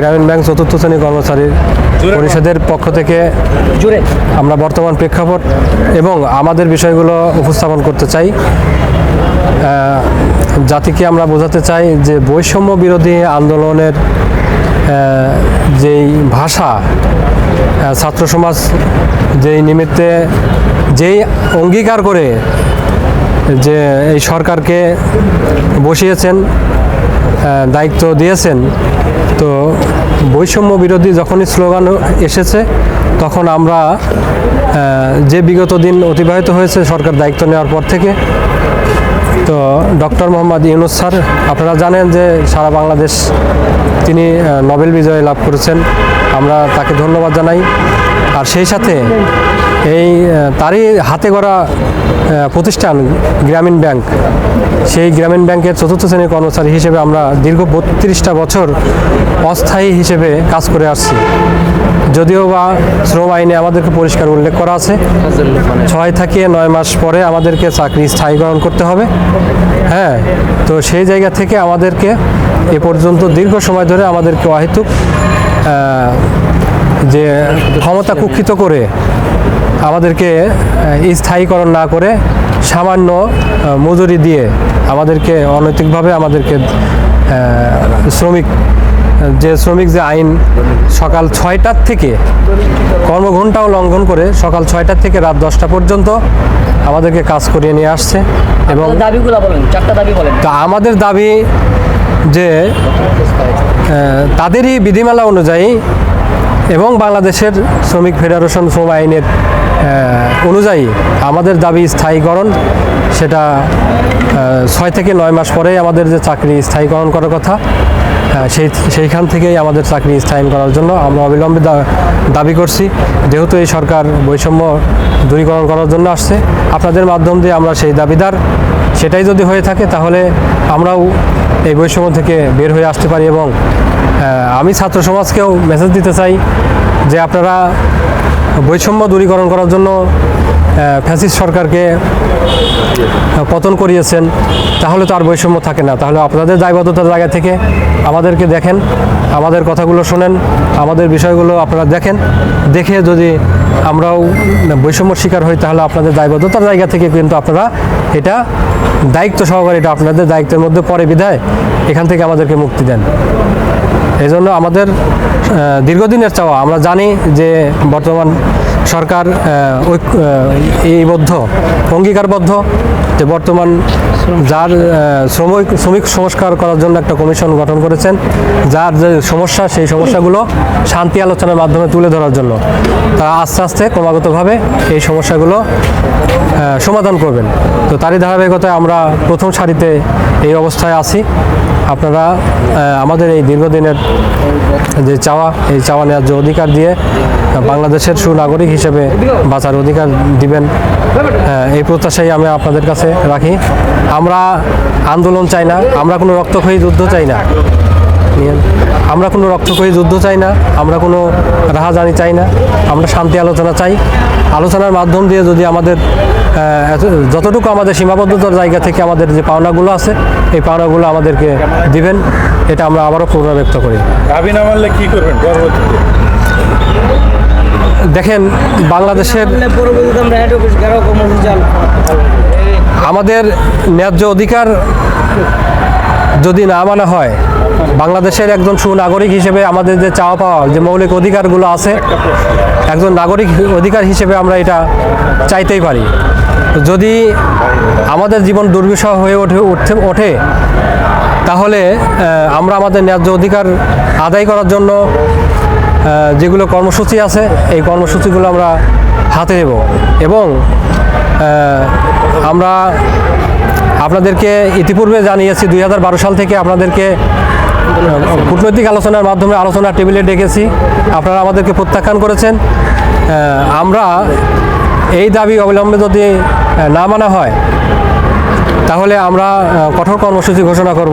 গ্রামীণ ব্যাংক চতুর্থ শ্রেণি কর্মচারী পরিষদের পক্ষ থেকে জুড়ে। আমরা বর্তমান প্রেক্ষাপট এবং আমাদের বিষয়গুলো উপস্থাপন করতে চাই। জাতিকে আমরা বোঝাতে চাই যে বৈষম্য বিরোধী আন্দোলনের যেই ভাষা ছাত্র সমাজ যেই নিমিত্তে যেই অঙ্গীকার করে যে এই সরকারকে বসিয়েছেন দায়িত্ব দিয়েছেন। তো বৈষম্য বিরোধী যখনই স্লোগান এসেছে, তখন আমরা যে বিগত দিন অতিবাহিত হয়েছে সরকার দায়িত্ব নেওয়ার পর থেকে, তো ডক্টর মোহাম্মদ ইউনুস স্যার, আপনারা জানেন যে সারা বাংলাদেশ তিনি নোবেল বিজয় লাভ করেছেন। আমরা তাকে ধন্যবাদ জানাই। আর সেই সাথে এই তারই হাতে গড়া প্রতিষ্ঠান গ্রামীণ ব্যাংক। সেই গ্রামীণ ব্যাংকের চতুর্থ শ্রেণির কর্মচারী হিসেবে আমরা দীর্ঘ বত্রিশটা বছর অস্থায়ী হিসেবে কাজ করে আসছি। যদিও বা শ্রম আইনে আমাদেরকে পরিষ্কার উল্লেখ করা আছে। ছয় থেকে নয় মাস পরে আমাদেরকে চাকরি স্থায়ীকরণ করতে হবে। হ্যাঁ তো সেই জায়গা থেকে আমাদেরকে এ পর্যন্ত দীর্ঘ সময় ধরে আমাদেরকে অহেতুক যে ক্ষমতা কুক্ষিত করে আমাদেরকে স্থায়ীকরণ না করে সামান্য মজুরি দিয়ে আমাদেরকে অনৈতিকভাবে আমাদেরকে শ্রমিক যে শ্রমিক যে আইন সকাল ছয়টার থেকে কর্মঘণ্টাও লঙ্ঘন করে সকাল ছয়টার থেকে রাত দশটা পর্যন্ত আমাদেরকে কাজ করিয়ে নিয়ে আসছে এবং দাবিগুলো বলেন চারটা দাবি বলেন। তা আমাদের দাবি যে তাদেরই বিধিমালা অনুযায়ী এবং বাংলাদেশের শ্রমিক ফেডারেশন শ্রম আইনের অনুযায়ী আমাদের দাবি স্থায়ীকরণ, সেটা ছয় থেকে নয় মাস পরেই আমাদের যে চাকরি স্থায়ীকরণ করার কথা সেই, সেইখান থেকেই আমাদের চাকরি স্থায়ী করার জন্য আমরা অবিলম্বে দাবি করছি। যেহেতু এই সরকার বৈষম্য দূরীকরণ করার জন্য আসছে, আপনাদের মাধ্যম দিয়ে আমরা সেই দাবিদার, সেটাই যদি হয়ে থাকে তাহলে আমরাও এই বৈষম্য থেকে বের হয়ে আসতে পারি এবং আমি ছাত্র সমাজকেও মেসেজ দিতে চাই যে আপনারা বৈষম্য দূরীকরণ করার জন্য ফ্যাসিস্ট সরকারকে পতন করিয়েছেন, তাহলে তো আর বৈষম্য থাকে না। তাহলে আপনাদের দায়বদ্ধতার জায়গা থেকে আমাদেরকে দেখেন, আমাদের কথাগুলো শোনেন, আমাদের বিষয়গুলো আপনারা দেখেন। দেখে যদি আমরাও বৈষম্য শিকার হই, তাহলে আপনাদের দায়বদ্ধতার জায়গা থেকে কিন্তু আপনারা এটা দায়িত্ব সহকারে, এটা আপনাদের দায়িত্বের মধ্যে পরে বিধায় এখান থেকে আমাদেরকে মুক্তি দেন। এই জন্য আমাদের দীর্ঘদিনের চাওয়া। আমরা জানি যে বর্তমান সরকার এইবদ্ধ অঙ্গীকারবদ্ধ, যে বর্তমান যার শ্রমিক শ্রমিক সংস্কার করার জন্য একটা কমিশন গঠন করেছেন, যার যে সমস্যা, সেই সমস্যাগুলো শান্তি আলোচনার মাধ্যমে তুলে ধরার জন্য তারা আস্তে আস্তে, ক্রমাগতভাবে এই সমস্যাগুলো সমাধান করবেন। তো তারই ধারাবাহিকতায় আমরা প্রথম সারিতে এই অবস্থায় আছি। আপনারা আমাদের এই দীর্ঘদিনের যে চাওয়া, এই চাওয়া নেওয়ার যে অধিকার দিয়ে বাংলাদেশের সুনাগরিক হিসেবে বাঁচার অধিকার দিবেন এই প্রত্যাশাই আমি আপনাদের কাছে রাখি আমরা আন্দোলন চাই না, আমরা কোনো রক্তক্ষয়ী যুদ্ধ চাই না। আমরা কোনো রক্তক্ষয়ী যুদ্ধ চাই না আমরা কোনো রাহাজানি চাই না আমরা শান্তি আলোচনা চাই। আলোচনার মাধ্যম দিয়ে যদি আমাদের যতটুকু আমাদের সীমাবদ্ধতার জায়গা থেকে আমাদের যে পাওনাগুলো আছে এই পাওনাগুলো আমাদেরকে দিবেন এটা আমরা আবারও পুনরাব্যক্ত করি। কি করবেন পরবর্তীতে? দেখেন বাংলাদেশের আমাদের ন্যায্য অধিকার যদি না মানা হয়, বাংলাদেশের একজন সুনাগরিক হিসেবে আমাদের যে চাওয়া পাওয়া, যে মৌলিক অধিকারগুলো আছে, একজন নাগরিক অধিকার হিসেবে আমরা এটা চাইতেই পারি। যদি আমাদের জীবন দুর্বিষহ হয়ে ওঠে, উঠতে, ওঠে, তাহলে আমরা আমাদের ন্যায্য অধিকার আদায় করার জন্য যেগুলো কর্মসূচি আছে, এই কর্মসূচিগুলো আমরা হাতে নেব। এবং আমরা আপনাদেরকে ইতিপূর্বে জানিয়েছি, দুই হাজার বারো সাল থেকে আপনাদেরকে কূটনৈতিক আলোচনার মাধ্যমে আলোচনা টেবিলে ডেকেছি। আপনারা আমাদেরকে প্রত্যাখ্যান করেছেন। আমরা এই দাবি অবিলম্বে যদি না মানা হয়, তাহলে আমরা কঠোর কর্মসূচি ঘোষণা করব।